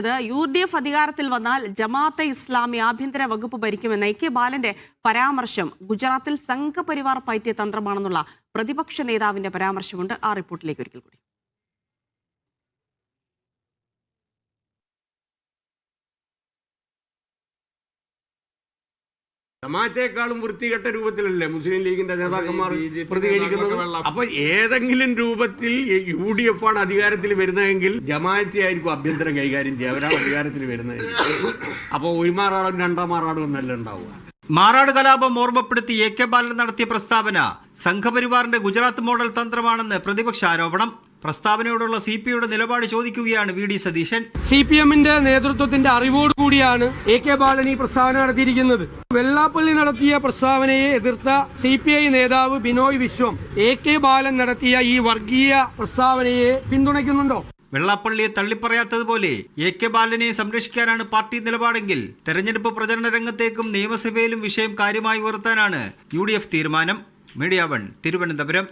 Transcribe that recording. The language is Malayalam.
ഇത് യു ഡി എഫ് അധികാരത്തിൽ വന്നാൽ ജമാഅത്തെ ഇസ്ലാമി ആഭ്യന്തര വകുപ്പ് ഭരിക്കുമെന്ന എ കെ ബാലന്റെ പരാമർശം ഗുജറാത്തിൽ സംഘപരിവാർ പയറ്റിയ തന്ത്രമാണെന്നുള്ള പ്രതിപക്ഷ നേതാവിന്റെ പരാമർശമുണ്ട്. ആ റിപ്പോർട്ടിലേക്ക് ഒരിക്കൽ കൂടി. ജമാഅത്തേക്കാളും വൃത്തികെട്ട രൂപത്തിലല്ലേ മുസ്ലിം ലീഗിന്റെ നേതാക്കന്മാർ പ്രതികരിക്കുന്നത്? അപ്പൊ ഏതെങ്കിലും രൂപത്തിൽ യു ഡി എഫ് ആണ് അധികാരത്തിൽ വരുന്നതെങ്കിൽ ജമാഅത്തെ ആയിരിക്കും അഭ്യന്തരം കൈകാര്യം ചെയ്യുക. അവരാണ് അധികാരത്തിൽ വരുന്നത്. അപ്പൊ ഒരുമാറാടും രണ്ടാമാറാടും എന്നല്ല ഉണ്ടാവുക. മാറാട് കലാപം ഓർമ്മപ്പെടുത്തി എ കെ ബാലൻ നടത്തിയ പ്രസ്താവന സംഘപരിവാറിന്റെ ഗുജറാത്ത് മോഡൽ തന്ത്രമാണെന്ന് പ്രതിപക്ഷ ആരോപണം. പ്രസ്താവനയോടുള്ള സി പി യുടെ നിലപാട് ചോദിക്കുകയാണ് V D Satheesan. C P എമ്മിന്റെ നേതൃത്വത്തിന്റെ അറിവോട് കൂടിയാണ് എ കെ ബാലൻ ഈ പ്രസ്താവന നടത്തിയിരിക്കുന്നത്. വെള്ളാപ്പള്ളി നടത്തിയ പ്രസ്താവനയെ എതിർത്ത സി പി ഐ നേതാവ് ബിനോയ് വിശ്വം എ കെ ബാലൻ നടത്തിയ ഈ വർഗീയ പ്രസ്താവനയെ പിന്തുണയ്ക്കുന്നുണ്ടോ? വെള്ളാപ്പള്ളിയെ തള്ളിപ്പറയാത്തതുപോലെ എ കെ ബാലനെ സംരക്ഷിക്കാനാണ് പാർട്ടി നിലപാടെങ്കിൽ തെരഞ്ഞെടുപ്പ് പ്രചരണ രംഗത്തേക്കും നിയമസഭയിലും വിഷയം കാര്യമായി ഉയർത്താനാണ് യു തീരുമാനം. Media one Thiruvananthapuram.